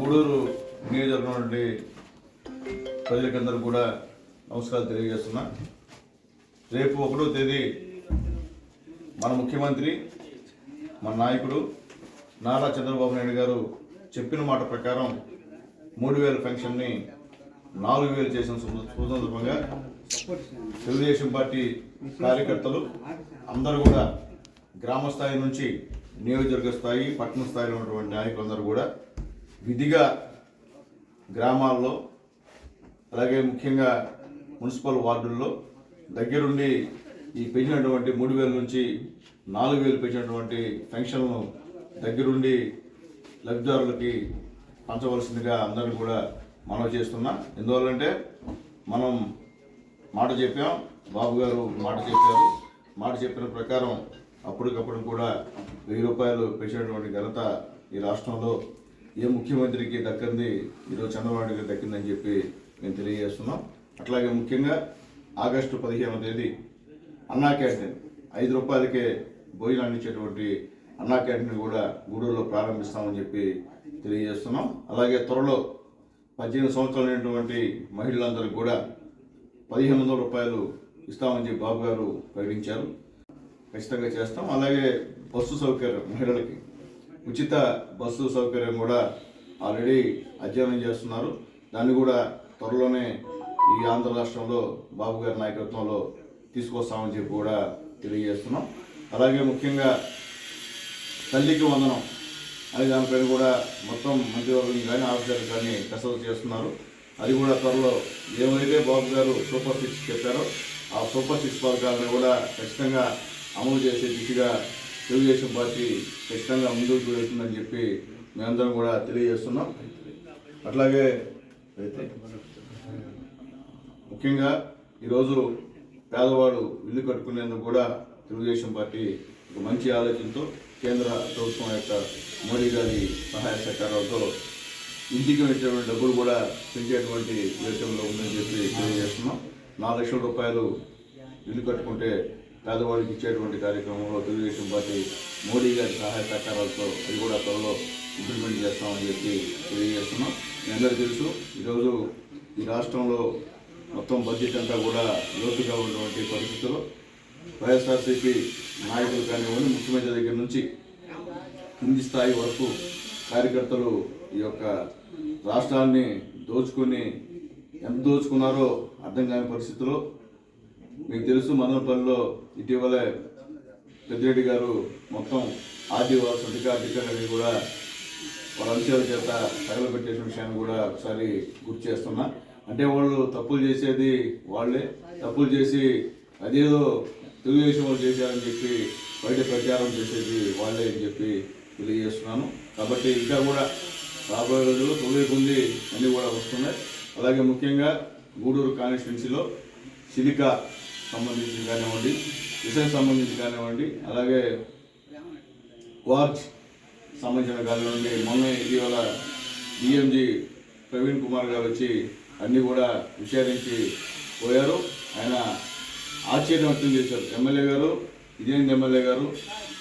గూడూరు నియోజకవర్గం ప్రజలకందరూ కూడా నమస్కారాలు తెలియజేస్తున్నా. రేపు ఒకటో తేదీ మన ముఖ్యమంత్రి మన నాయకుడు నారా చంద్రబాబు నాయుడు గారు చెప్పిన మాట ప్రకారం మూడు వేల పెన్షన్ని నాలుగు వేలు చేసిన సు- సందర్భంగా తెలుగుదేశం పార్టీ కార్యకర్తలు అందరూ కూడా గ్రామ స్థాయి నుంచి నియోజకవర్గ స్థాయి పట్టణ స్థాయిలో ఉన్నటువంటి నాయకులందరూ కూడా విధిగా గ్రామాల్లో అలాగే ముఖ్యంగా మున్సిపల్ వార్డుల్లో దగ్గరుండి ఈ పెంచినటువంటి మూడు వేల నుంచి నాలుగు వేలు పెంచినటువంటి పెన్షన్లను దగ్గరుండి లబ్ధిదారులకి పంచవలసిందిగా అందరూ కూడా మనవి చేస్తున్నా. ఎందువల్లంటే మనం మాట చెప్పాం బాబు గారు మాట చెప్పారు. మాట చెప్పిన ప్రకారం అప్పటికప్పుడు కూడా వెయ్యి రూపాయలు పెంచినటువంటి ఘనత ఈ రాష్ట్రంలో ఏ ముఖ్యమంత్రికి దక్కింది ఈరోజు చంద్రబాబు గారికి దక్కిందని చెప్పి మేము తెలియజేస్తున్నాం. అట్లాగే ముఖ్యంగా ఆగస్టు పదిహేనవ తేదీ అన్నా క్యాంటీన్ ఐదు రూపాయలకే భోజనం అందించేటువంటి అన్నా క్యాంటీన్ కూడా గూడూరులో ప్రారంభిస్తామని చెప్పి తెలియజేస్తున్నాం. అలాగే త్వరలో పద్దెనిమిది సంవత్సరాలైనటువంటి మహిళలందరికీ కూడా పదిహేను వందల రూపాయలు ఇస్తామని చెప్పి బాబు గారు ప్రకటించారు. ఖచ్చితంగా చేస్తాం. అలాగే బస్సు సౌకర్యం మహిళలకి ఉచిత బస్సు సౌకర్యం కూడా ఆల్రెడీ అధ్యయనం చేస్తున్నారు. దాన్ని కూడా త్వరలోనే ఈ ఆంధ్ర రాష్ట్రంలో బాబు గారి నాయకత్వంలో తీసుకొస్తామని చెప్పి కూడా తెలియజేస్తున్నాం. అలాగే ముఖ్యంగా తల్లికి వందనం అనే దానిపైన కూడా మొత్తం మంత్రివర్గం కానీ ఆఫీసర్లు కానీ కసరత్తు చేస్తున్నారు. అది కూడా త్వరలో ఏమైతే బాబు గారు సూపర్ సిక్స్ చెప్పారో ఆ సూపర్ సిక్స్ పథకాలను కూడా ఖచ్చితంగా అమలు చేసే దిశగా తెలుగుదేశం పార్టీ ఖచ్చితంగా ముందుకు వెళ్తుందని చెప్పి మేమందరం కూడా తెలియజేస్తున్నాం. అట్లాగే ముఖ్యంగా ఈరోజు పేదవాడు ఇల్లు కట్టుకునేందుకు కూడా తెలుగుదేశం పార్టీ ఒక మంచి ఆలోచనతో కేంద్ర ప్రభుత్వం యొక్క మోడీ గారి సహాయ సహకారాలతో ఇంటికి వచ్చేటువంటి డబ్బులు కూడా పెంచేటువంటి యోచనలో ఉందని చెప్పి తెలియజేస్తున్నాం. నాలుగు లక్షల రూపాయలు ఇల్లు కట్టుకుంటే పేదవాడికి ఇచ్చేటువంటి కార్యక్రమంలో తెలుగుదేశం పార్టీ మోడీ గారి సహాయ సహకారాలతో అది కూడా త్వరలో ఇంప్లిమెంట్ చేస్తామని చెప్పి తెలియజేస్తున్నాం. మీ అందరికీ తెలుసు ఈరోజు ఈ రాష్ట్రంలో మొత్తం బడ్జెట్ అంతా కూడా లోతుగా ఉన్నటువంటి పరిస్థితుల్లో వైఎస్ఆర్సీపీ నాయకులు కానివ్వండి ముఖ్యమంత్రి దగ్గర నుంచి కింది స్థాయి వరకు కార్యకర్తలు ఈ యొక్క రాష్ట్రాన్ని దోచుకొని ఎంత దోచుకున్నారో అర్థం కాని పరిస్థితిలో మీకు తెలుసు మదనపల్లిలో ఇటీవలే పెద్దిరెడ్డి గారు మొత్తం ఆదివాసు అధికారులన్నీ కూడా వాళ్ళ అంశాల చేత తగలబెట్టేసిన విషయాన్ని కూడా ఒకసారి గుర్తు చేస్తున్నా. అంటే వాళ్ళు తప్పులు చేసేది వాళ్ళే. తప్పులు చేసి అదేదో తెలుగుదేశం వాళ్ళు చేశారని చెప్పి బయట ప్రచారం చేసేది వాళ్ళే అని చెప్పి తెలియజేస్తున్నాను. కాబట్టి ఇంకా కూడా రాబోయే రోజుల్లో తొలి ఉంది అన్నీ కూడా వస్తున్నాయి. అలాగే ముఖ్యంగా గూడూరు కాన్స్టిట్యున్సీలో సిలికా సంబంధించి కానివ్వండి విషయం సంబంధించి కానివ్వండి అలాగే వార్చ్ సంబంధించిన కానివ్వండి మొన్న ఇటీవల డిఎంజీ ప్రవీణ్ కుమార్ గారు వచ్చి అన్నీ కూడా విచారించి పోయారు. ఆయన ఆశ్చర్యం వ్యక్తం చేశారు. ఎమ్మెల్యే గారు ఇదేంటి ఎమ్మెల్యే గారు?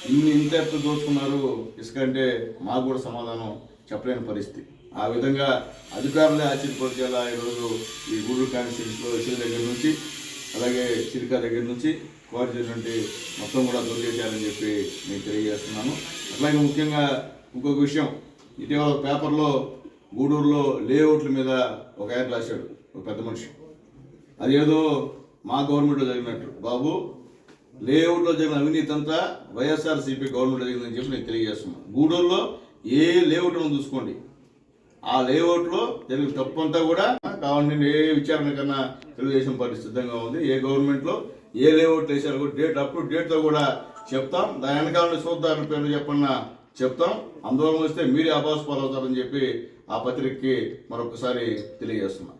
ఇన్ని ఇంత ఎత్తు దోచుకున్నారు ఇసుక అంటే మాకు కూడా సమాధానం చెప్పలేని పరిస్థితి. ఆ విధంగా అధికారులే ఆశ్చర్యపరిచేలా ఈరోజు ఈ గూడూరు కాన్స్టిట్యూన్సీలో ఇసుక దగ్గర నుంచి అలాగే చిరికా దగ్గర నుంచి కోరినటువంటి మొత్తం కూడా దొరికేశారని చెప్పి నేను తెలియజేస్తున్నాను. అట్లాగే ముఖ్యంగా ఇంకొక విషయం ఇటీవల పేపర్లో గూడూరులో లేఅవుట్ల మీద ఒక ఆయన రాశాడు ఒక పెద్ద మనిషి. అదేదో మా గవర్నమెంట్లో జరిగినట్టు. బాబు లేఅవుట్లో జరిగిన అవినీతి అంతా వైఎస్ఆర్సీపీ గవర్నమెంట్ జరిగిందని చెప్పి నేను తెలియజేస్తున్నాను. గూడూరులో ఏ లేఅవుట్ చూసుకోండి. ఆ లేఅవుట్లో జరిగిన తప్పు అంతా కూడా కావాలంటే ఏ విచారణ కన్నా తెలుగుదేశం పార్టీ సిద్ధంగా ఉంది ఏ గవర్నమెంట్లో ఏ లేఅవుట్ వేశారు కూడా డేట్ అప్ టు డేట్తో కూడా చెప్తాం. దాని వెనకాలని చూద్దాం పేరు చెప్పన్నా చెప్తాం. ఆందోళన వస్తే మీరే అబాస్ పాలవుతారని చెప్పి ఆ పత్రికకి మరొకసారి తెలియజేస్తున్నాం.